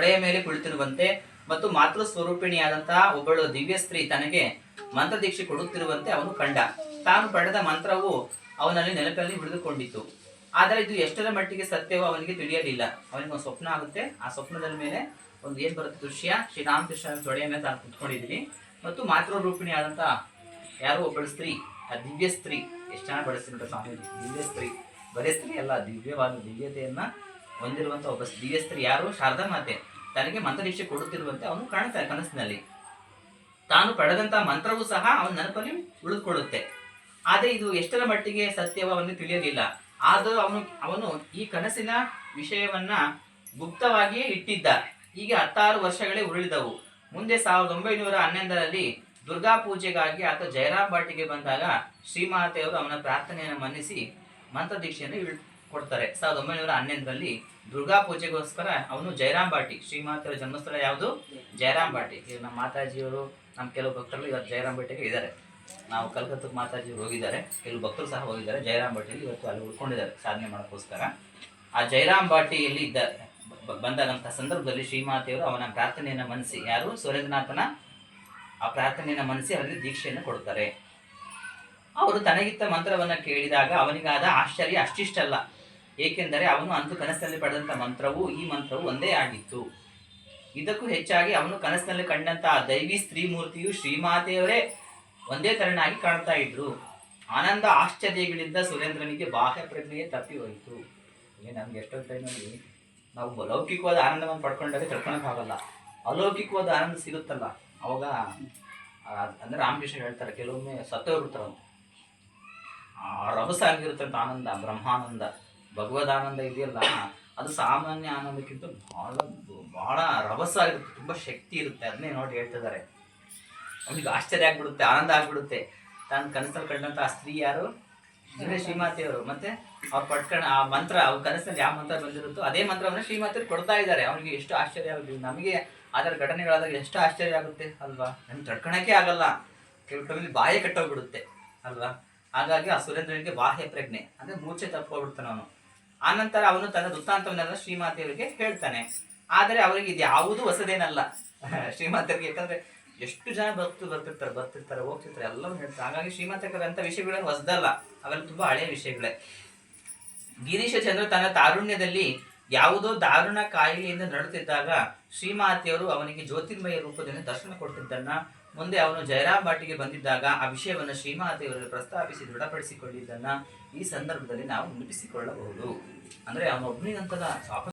ತಲೆಯ ಮೇಲೆ ಕುಳಿತಿರುವಂತೆ ಮತ್ತು ಮಾತೃ ಸ್ವರೂಪಿಣಿಯಾದಂತಹ ಒಬ್ಬಳು ದಿವ್ಯ ಸ್ತ್ರೀ ತನಗೆ ಮಂತ್ರ ದೀಕ್ಷೆ ಕೊಡುತ್ತಿರುವಂತೆ ಅವನು ಕಂಡ. ತಾನು ಪಡೆದ ಮಂತ್ರವು ಅವನಲ್ಲಿ ನೆನಪಲ್ಲಿ ಹಿಡಿದುಕೊಂಡಿತು ಆದರೆ ಇದು ಎಷ್ಟರ ಮಟ್ಟಿಗೆ ಸತ್ಯವೋ ಅವನಿಗೆ ತಿಳಿಯಲಿಲ್ಲ. ಅವನಿಗೆ ಒಂದು ಸ್ವಪ್ನ ಆಗುತ್ತೆ. ಆ ಸ್ವಪ್ನದ ಮೇಲೆ ಒಂದು ಏನ್ ಬರುತ್ತೆ ದೃಶ್ಯ? ಶ್ರೀರಾಮಕೃಷ್ಣ ತೊಡೆಯ ಮೇಲೆ ತಾನು ಕುತ್ಕೊಂಡಿದ್ದೀನಿ. ಮತ್ತು ಮಾತೃ ರೂಪಿಣಿಯಾದಂತ ಯಾರೋ ಒಬ್ಬಳು ಸ್ತ್ರೀ, ಆ ದಿವ್ಯ ಸ್ತ್ರೀ. ಎಷ್ಟು ಚೆನ್ನಾಗಿ ಬಳಸ್ತೀನಿ ಸ್ವಾಮಿ ದಿವ್ಯ ಸ್ತ್ರೀ. ಬರೀ ಸ್ತ್ರೀ ಅಲ್ಲ, ದಿವ್ಯವಾದ ದಿವ್ಯತೆಯನ್ನ ಹೊಂದಿರುವಂತ ಒಬ್ಬ ದಿವ್ಯಸ್ತ್ರೀ ಯಾರು? ಶಾರದಾ ಮಾತೆ. ತನಗೆ ಮಂತ್ರದೀಕ್ಷೆ ಕೊಡುತ್ತಿರುವಂತೆ ಅವನು ಕಾಣುತ್ತಾರೆ ಕನಸಿನಲ್ಲಿ. ತಾನು ಪಡೆದಂತಹ ಮಂತ್ರವೂ ಸಹ ಅವನ ನೆನಪಲ್ಲಿ ಉಳಿದುಕೊಳ್ಳುತ್ತೆ. ಆದರೆ ಇದು ಎಷ್ಟರ ಮಟ್ಟಿಗೆ ಸತ್ಯವೋ ತಿಳಿಯಲಿಲ್ಲ. ಆದರೂ ಅವನು ಅವನು ಈ ಕನಸಿನ ವಿಷಯವನ್ನ ಗುಪ್ತವಾಗಿಯೇ ಇಟ್ಟಿದ್ದ. ಹೀಗೆ ಹತ್ತಾರು ವರ್ಷಗಳೇ ಉರುಳಿದವು. ಮುಂದೆ ಸಾವಿರದ ಒಂಬೈನೂರ ಹನ್ನೊಂದರಲ್ಲಿ ದುರ್ಗಾ ಪೂಜೆಗಾಗಿ ಆತ ಜಯರಾಮ್ ಬಾಟಿಗೆ ಬಂದಾಗ ಶ್ರೀಮಾತೆಯವರು ಅವನ ಪ್ರಾರ್ಥನೆಯನ್ನು ಮನ್ನಿಸಿ ಮಂತ್ರ ದೀಕ್ಷೆಯನ್ನು ಇಳ್- ಕೊಡ್ತಾರೆ. ಸಾವಿರದ ಒಂಬೈನೂರ ಹನ್ನೊಂದರಲ್ಲಿ ದುರ್ಗಾ ಪೂಜೆಗೋಸ್ಕರ ಅವನು ಜಯರಾಮ್ ಬಾಟಿ, ಶ್ರೀಮಾತರ ಜನ್ಮಸ್ಥಳ ಯಾವುದು? ಜಯರಾಮ್ ಬಾಟಿ. ನಮ್ಮ ಮಾತಾಜಿಯವರು, ನಮ್ಮ ಕೆಲವು ಭಕ್ತರು ಇವತ್ತು ಜಯರಾಮ್ ಬಾಟಿಗೆ ಇದ್ದಾರೆ. ನಾವು ಕಲ್ಕತ್ತಕ್ಕೆ ಮಾತಾಜಿ ಹೋಗಿದ್ದಾರೆ. ಕೆಲವು ಭಕ್ತರು ಸಹ ಹೋಗಿದ್ದಾರೆ. ಜಯರಾಮ್ ಬಾಟಿಯಲ್ಲಿ ಇವತ್ತು ಅಲ್ಲಿ ಉಳ್ಕೊಂಡಿದ್ದಾರೆ ಸಾಧನೆ ಮಾಡೋಕ್ಕೋಸ್ಕರ. ಆ ಜಯರಾಮ್ ಬಾಟಿಯಲ್ಲಿ ಇದ್ದ ಬಂದಾಗಂಥ ಸಂದರ್ಭದಲ್ಲಿ ಸಂದರ್ಭದಲ್ಲಿ ಶ್ರೀಮಾತೆಯವರು ಅವನ ಪ್ರಾರ್ಥನೆಯನ್ನು ಮನಸ್ಸಿ ಯಾರು? ಸುರೇಂದ್ರನಾಥನ. ಆ ಪ್ರಾರ್ಥನೆಯನ್ನು ಮನಸ್ಸಿ ಅವರಿಗೆ ದೀಕ್ಷೆಯನ್ನು ಕೊಡ್ತಾರೆ ಅವರು ತನಗಿತ್ತ ಮಂತ್ರವನ್ನು ಕೇಳಿದಾಗ ಅವನಿಗಾದ ಆಶ್ಚರ್ಯ ಅಷ್ಟಿಷ್ಟಲ್ಲ. ಏಕೆಂದರೆ ಅವನು ಅಂದು ಕನಸಿನಲ್ಲಿ ಪಡೆದಂಥ ಮಂತ್ರವು ಈ ಮಂತ್ರವು ಒಂದೇ ಆಗಿತ್ತು. ಇದಕ್ಕೂ ಹೆಚ್ಚಾಗಿ ಅವನು ಕನಸಿನಲ್ಲಿ ಕಂಡಂತಹ ದೈವಿ ಸ್ತ್ರೀ ಮೂರ್ತಿಯು ಶ್ರೀಮಾತೆಯವರೇ ಒಂದೇ ತರನಾಗಿ ಕಾಣ್ತಾ ಇದ್ರು. ಆನಂದ ಆಶ್ಚರ್ಯಗಳಿಂದ ಸುರೇಂದ್ರನಿಗೆ ಬಾಹ್ಯ ಪ್ರಜ್ಞೆಯೇ ತಪ್ಪಿ ಹೋಯಿತು. ಈಗ ನಮ್ಗೆ ಎಷ್ಟೊಂದು ಟೈಮಲ್ಲಿ ನಾವು ಲೌಕಿಕವಾದ ಆನಂದವನ್ನು ಪಡ್ಕೊಂಡಾಗ ತಿಳ್ಕೊಳಕ್ಕಾಗಲ್ಲ ಅಲೌಕಿಕವಾದ ಆನಂದ ಸಿಗುತ್ತಲ್ಲ. ಅವಾಗ ಅಂದ್ರೆ ರಾಮಕೃಷ್ಣ ಹೇಳ್ತಾರೆ, ಕೆಲವೊಮ್ಮೆ ಸತ್ತೋಗ್ಬಿಡ್ತಾರಂತೆ ಆ, ರಭಸ ಆಗಿರುತ್ತಂತ ಆನಂದ, ಬ್ರಹ್ಮಾನಂದ. ಭಗವದಾನಂದ ಇದೆಯಲ್ಲ, ಅದು ಸಾಮಾನ್ಯ ಆನಂದಕ್ಕಿಂತ ಬಹಳ ಬಹಳ ರಭಸ ಆಗಿರುತ್ತೆ ತುಂಬಾ ಶಕ್ತಿ ಇರುತ್ತೆ, ಅದನ್ನೇ ನೋಡಿ ಹೇಳ್ತಿದ್ದಾರೆ ಅವನಿಗೆ ಆಶ್ಚರ್ಯ ಆಗ್ಬಿಡುತ್ತೆ, ಆನಂದ ಆಗ್ಬಿಡುತ್ತೆ. ತಾನು ಕನಸಲ್ಲಿ ಕಂಡಂಥ ಆ ಸ್ತ್ರೀ ಯಾರು? ಶ್ರೀಮಾತೆಯವರು ಮತ್ತೆ ಅವ್ರು ಪಟ್ಕಣ ಆ ಮಂತ್ರ, ಅವ್ರ ಕನಸಲ್ಲಿ ಯಾವ ಮಂತ್ರ ಬಂದಿರುತ್ತೋ ಅದೇ ಮಂತ್ರವನ್ನ ಶ್ರೀಮಾತೆಯವರು ಕೊಡ್ತಾ ಇದ್ದಾರೆ. ಅವನಿಗೆ ಎಷ್ಟು ಆಶ್ಚರ್ಯ ಆಗುತ್ತೆ. ನಮಗೆ ಅದರ ಘಟನೆಗಳಾದಾಗ ಎಷ್ಟು ಆಶ್ಚರ್ಯ ಆಗುತ್ತೆ ಅಲ್ವಾ? ನಮ್ಗೆ ತಡ್ಕೊಳಕ್ಕೆ ಆಗಲ್ಲ. ಕೆಲವು ಟೈಮಲ್ಲಿ ಬಾಯಿ ಕಟ್ಟೋಗ್ಬಿಡುತ್ತೆ, ಅಲ್ವಾ? ಹಾಗಾಗಿ ಆ ಸುರೇಂದ್ರನಿಗೆ ಬಾಹ್ಯ ಪ್ರಜ್ಞೆ, ಅಂದ್ರೆ ಮೂರ್ಛೆ ತಪ್ಪೋಗ್ಬಿಡ್ತಾನೆ ಅವನು. ಆನಂತರ ಅವನು ತನ್ನ ವೃತ್ತಾಂತವನ್ನೆಲ್ಲ ಶ್ರೀಮಾತೆಯವರಿಗೆ ಹೇಳ್ತಾನೆ. ಆದರೆ ಅವರಿಗೆ ಇದು ಯಾವುದೂ ಹೊಸದೇನಲ್ಲ. ಶ್ರೀಮಾತೆಯರಿಗೆ ಯಾಕಂದ್ರೆ ಎಷ್ಟು ಜನ ಭಕ್ತರು ಬರ್ತಿರ್ತಾರೆ ಬರ್ತಿರ್ತಾರೆ, ಹೋಗ್ತಿರ್ತಾರೆ ಎಲ್ಲವೂ ಹೇಳ್ತಾರೆ. ಹಾಗಾಗಿ ಶ್ರೀಮಾತೆಯರ ಅಂತ ವಿಷಯಗಳೇನು ಹೊಸದಲ್ಲ. ಅವೆಲ್ಲ ತುಂಬಾ ಹಳೆಯ ವಿಷಯಗಳೇ. ಗಿರೀಶ ಚಂದ್ರ ತನ್ನ ತಾರುಣ್ಯದಲ್ಲಿ ಯಾವುದೋ ದಾರುಣ ಕಾಯಿಲೆಯಿಂದ ನಡುತ್ತಿದ್ದಾಗ ಶ್ರೀಮಾತೆಯವರು ಅವನಿಗೆ ಜ್ಯೋತಿರ್ಮಯ ರೂಪದಿಂದ ದರ್ಶನ ಕೊಟ್ಟಿದ್ದನ್ನ ಮುಂದೆ ಅವನು ಜಯರಾಮ್ ಬಾಟಿಗೆ ಬಂದಿದ್ದಾಗ ಆ ವಿಷಯವನ್ನು ಶ್ರೀಮಾತೆಯವರಲ್ಲಿ ಪ್ರಸ್ತಾಪಿಸಿ ದೃಢಪಡಿಸಿಕೊಂಡಿದ್ದನ್ನ ಈ ಸಂದರ್ಭದಲ್ಲಿ ನಾವು ನೆನಪಿಸಿಕೊಳ್ಳಬಹುದು. ಅಂದ್ರೆ ಅವನೊಬ್ಬನಿಗಂತದ ಸಾಪ